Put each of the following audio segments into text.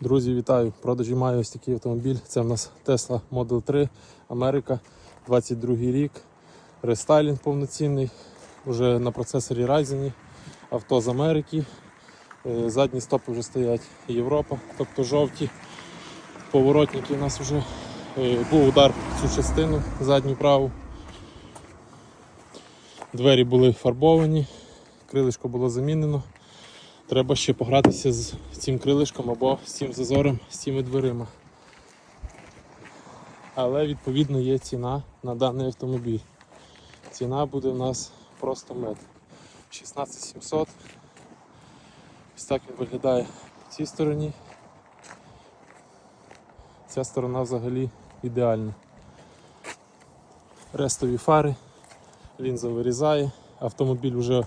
Друзі, вітаю! Продажі маю ось такий автомобіль. Це в нас Tesla Model 3 Америка, 22 рік. Рестайлінг повноцінний. Уже на процесорі Ryzen. Авто з Америки. Е, Задні стопи вже стоять Європа, тобто жовті. Поворотники у нас вже е, був удар в цю частину задню праву. Двері були фарбовані, крилишко було замінено. Треба ще погратися з цим крилишком або з цим зазором, з цими дверима. Але відповідно є ціна на даний автомобіль. Ціна буде у нас просто мед. 16700. Ось так він виглядає в цій стороні. Ця сторона взагалі ідеальна. Рестові фари, лінза вирізає, автомобіль вже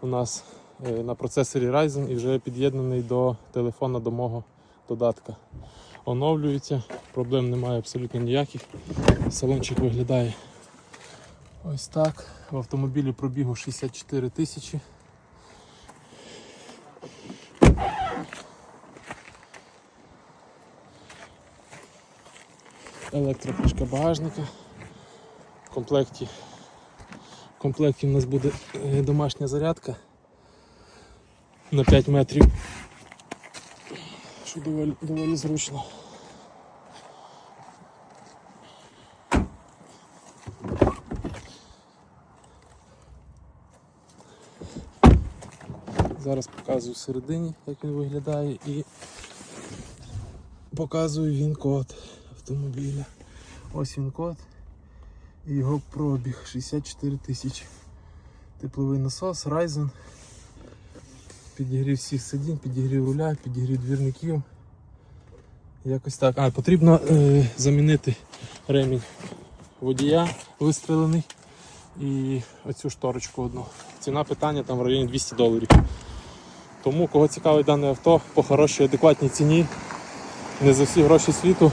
у нас на процесорі Ryzen і вже під'єднаний до телефона до мого додатка. Оновлюється, проблем немає абсолютно ніяких. Салончик виглядає ось так. В автомобілі пробігу 64 тисячі. Електрокришка багажника. В комплекті, в комплекті у нас буде е, домашня зарядка на 5 метрів. Що доволі, доволі зручно. Зараз показую всередині, як він виглядає, і показую він код автомобіля. Ось він код. І його пробіг 64 тисячі. Тепловий насос, Ryzen. Підігрів всіх сидінь, підігрів руля, підігрів двірників. Якось так. А, потрібно е, замінити ремінь водія вистрелений і оцю шторочку одну. Ціна питання там в районі 200 доларів. Тому кого цікавить дане авто по хорошій адекватній ціні, не за всі гроші світу.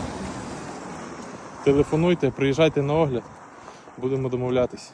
Телефонуйте, приїжджайте на огляд, будемо домовлятись.